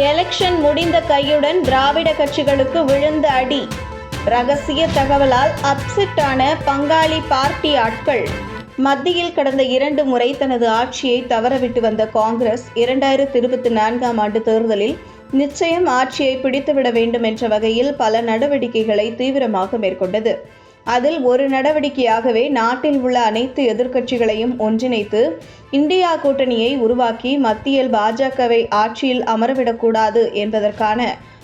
Election முடிந்த கையுடன் திராவிட கட்சிகளுக்கு விழுந்த அடி. ரகசிய தகவலால் அப்செட் ஆன பங்காளி பார்ட்டி ஆட்கள். மத்தியில் கடந்த இரண்டு முறை தனது ஆட்சியை தவறவிட்டு வந்த காங்கிரஸ் இரண்டாயிரத்தி இருபத்தி நான்காம் ஆண்டு தேர்தலில் நிச்சயம் ஆட்சியை பிடித்துவிட வேண்டும் என்ற வகையில் பல நடவடிக்கைகளை தீவிரமாக மேற்கொண்டது. அதில் ஒரு நடவடிக்கையாகவே நாட்டில் உள்ள அனைத்து எதிர்க்கட்சிகளையும் ஒன்றிணைத்து இந்தியா கூட்டணியை உருவாக்கி மத்தியில் பாஜகவை ஆட்சியில் அமரவிடக்கூடாது என்பதற்கான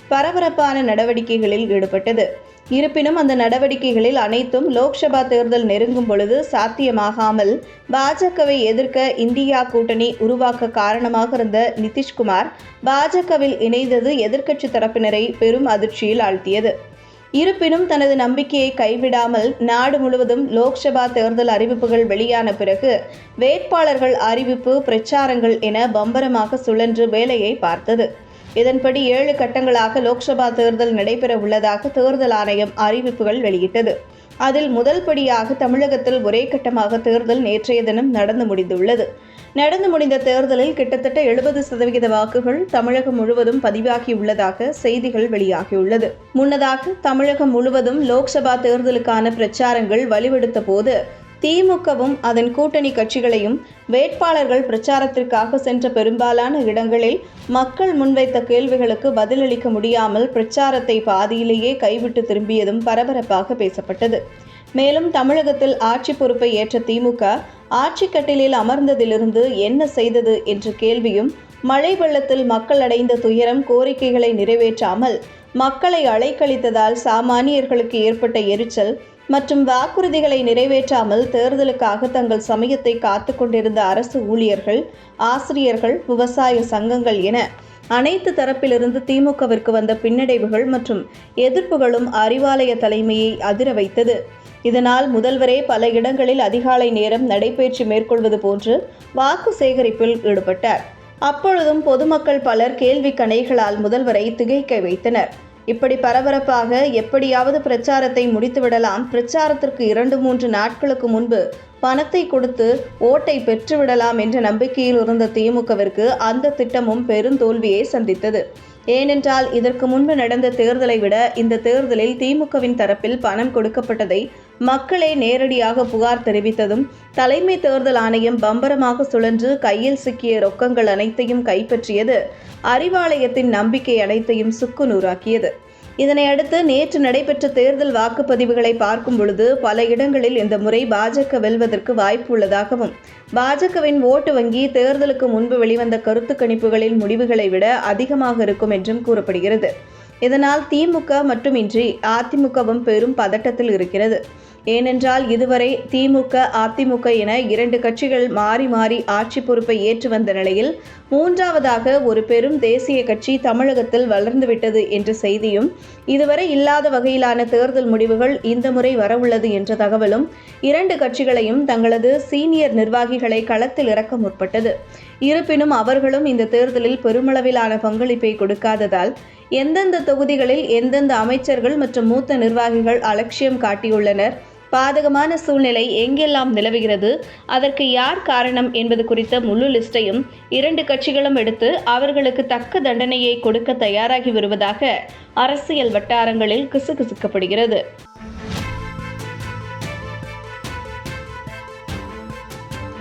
பரபரப்பான நடவடிக்கைகளில் ஈடுபட்டது. இருப்பினும் அந்த நடவடிக்கைகளில் அனைத்தும் லோக்சபா தேர்தல் நெருங்கும் பொழுது சாத்தியமாகாமல் பாஜகவை எதிர்க்க இந்தியா கூட்டணி உருவாக்க காரணமாக இருந்த நிதிஷ்குமார் பாஜகவில் இணைந்தது எதிர்க்கட்சி தரப்பினரை பெரும் அதிர்ச்சியில் ஆழ்த்தியது. இருப்பினும் தனது நம்பிக்கையை கைவிடாமல் நாடு முழுவதும் லோக்சபா தேர்தல் அறிவிப்புகள் வெளியான பிறகு வேட்பாளர்கள் அறிவிப்பு பிரச்சாரங்கள் என பம்பரமாக சுழன்று வேலையை பார்த்தது. இதன்படி ஏழு கட்டங்களாக லோக்சபா தேர்தல் நடைபெற உள்ளதாக தேர்தல் ஆணையம் அறிவிப்புகள் வெளியிட்டது. அதில் முதல் படியாக தமிழகத்தில் ஒரே கட்டமாக தேர்தல் நேற்றைய தினம் நடந்து முடிந்துள்ளது. நடந்து முடிந்த தேர்தலில் கிட்டத்தட்ட எழுபது சதவிகித வாக்குகள் தமிழகம் முழுவதும் பதிவாகியுள்ளதாக செய்திகள் வெளியாகியுள்ளது. முன்னதாக தமிழகம் முழுவதும் லோக்சபா தேர்தலுக்கான பிரச்சாரங்கள் வலுவெடுத்த போது திமுகவும் அதன் கூட்டணி கட்சிகளையும் வேட்பாளர்கள் பிரச்சாரத்திற்காக சென்ற பெரும்பாலான இடங்களில் மக்கள் முன்வைத்த கேள்விகளுக்கு பதிலளிக்க முடியாமல் பிரச்சாரத்தை பாதியிலேயே கைவிட்டு திரும்பியதும் பரபரப்பாக பேசப்பட்டது. மேலும் தமிழகத்தில் ஆட்சி பொறுப்பை ஏற்ற திமுக ஆட்சி கட்டிலில் அமர்ந்ததிலிருந்து என்ன செய்தது என்ற கேள்வியும் மழை வெள்ளத்தில் மக்கள் அடைந்த துயரம் கோரிக்கைகளை நிறைவேற்றாமல் மக்களை அலைக்கழித்ததால் சாமானியர்களுக்கு ஏற்பட்ட எரிச்சல் மற்றும் வாக்குறுதிகளை நிறைவேற்றாமல் தேர்தலுக்காக தங்கள் சமயத்தை காத்து கொண்டிருந்த அரசு ஊழியர்கள் ஆசிரியர்கள் விவசாய சங்கங்கள் என அனைத்து தரப்பிலிருந்து திமுகவிற்கு வந்த பின்னடைவுகள் மற்றும் எதிர்ப்புகளும் அறிவாலய தலைமையை அதிர வைத்தது. இதனால் முதல்வரே பல இடங்களில் அதிகாலை நேரம் நடைபயிற்சி மேற்கொள்வது போன்று வாக்கு சேகரிப்பில் ஈடுபட்டார். அப்பொழுதும் பொதுமக்கள் பலர் கேள்வி கணைகளால் முதல்வரை திகைக்க வைத்தனர். இப்படி பரபரப்பாக எப்படியாவது பிரச்சாரத்தை முடித்துவிடலாம். பிரச்சாரத்திற்கு இரண்டு மூன்று நாட்களுக்கு முன்பு பணத்தை கொடுத்து ஓட்டை பெற்றுவிடலாம் என்ற நம்பிக்கையில் இருந்த திமுகவிற்கு அந்த திட்டமும் பெருந்தோல்வியை சந்தித்தது. ஏனென்றால் இதற்கு முன்பு நடந்த தேர்தலை விட இந்த தேர்தலில் திமுகவின் தரப்பில் பணம் கொடுக்கப்பட்டதை மக்களே நேரடியாக புகார் தெரிவித்ததும் தலைமை தேர்தல் ஆணையம் பம்பரமாக சுழன்று கையில் சிக்கிய ரொக்கங்கள் அனைத்தையும் கைப்பற்றியது. அறிவாலயத்தின் நம்பிக்கை அனைத்தையும் சுக்குநூறாக்கியது. இதனையடுத்து நேற்று நடைபெற்ற தேர்தல் வாக்குப்பதிவுகளை பார்க்கும் பொழுது பல இடங்களில் இந்த முறை பாஜக வெல்வதற்கு வாய்ப்பு உள்ளதாகவும் பாஜகவின் ஓட்டு வங்கி தேர்தலுக்கு முன்பு வெளிவந்த கருத்து கணிப்புகளின் முடிவுகளை விட அதிகமாக இருக்கும் என்றும் கூறப்படுகிறது. இதனால் திமுக மட்டுமின்றி அதிமுகவும் பெரும் பதட்டத்தில் இருக்கிறது. ஏனென்றால் இதுவரை திமுக அதிமுக என இரண்டு கட்சிகள் மாறி மாறி ஆட்சி பொறுப்பை ஏற்று வந்த நிலையில் மூன்றாவதாக ஒரு பெரும் தேசிய கட்சி தமிழகத்தில் வளர்ந்துவிட்டது என்ற செய்தியும் இதுவரை இல்லாத வகையிலான தேர்தல் முடிவுகள் இந்த முறை வரவுள்ளது என்ற தகவலும் இரண்டு கட்சிகளையும் தங்களது சீனியர் நிர்வாகிகளை களத்தில் இறக்க முற்பட்டது. இருப்பினும் அவர்களும் இந்த தேர்தலில் பெருமளவிலான பங்களிப்பை கொடுக்காததால் எந்தெந்த தொகுதிகளில் எந்தெந்த அமைச்சர்கள் மற்றும் மூத்த நிர்வாகிகள் அலட்சியம் காட்டியுள்ளனர் பாதகமான சூழ்நிலை எங்கெல்லாம் நிலவுகிறது அதற்கு யார் காரணம் என்பது குறித்த முழு லிஸ்டையும் இரண்டு கட்சிகளும் எடுத்து அவர்களுக்கு தக்க தண்டனையை கொடுக்க தயாராகி வருவதாக அரசியல் வட்டாரங்களில் கிசுகிசுக்கப்படுகிறது.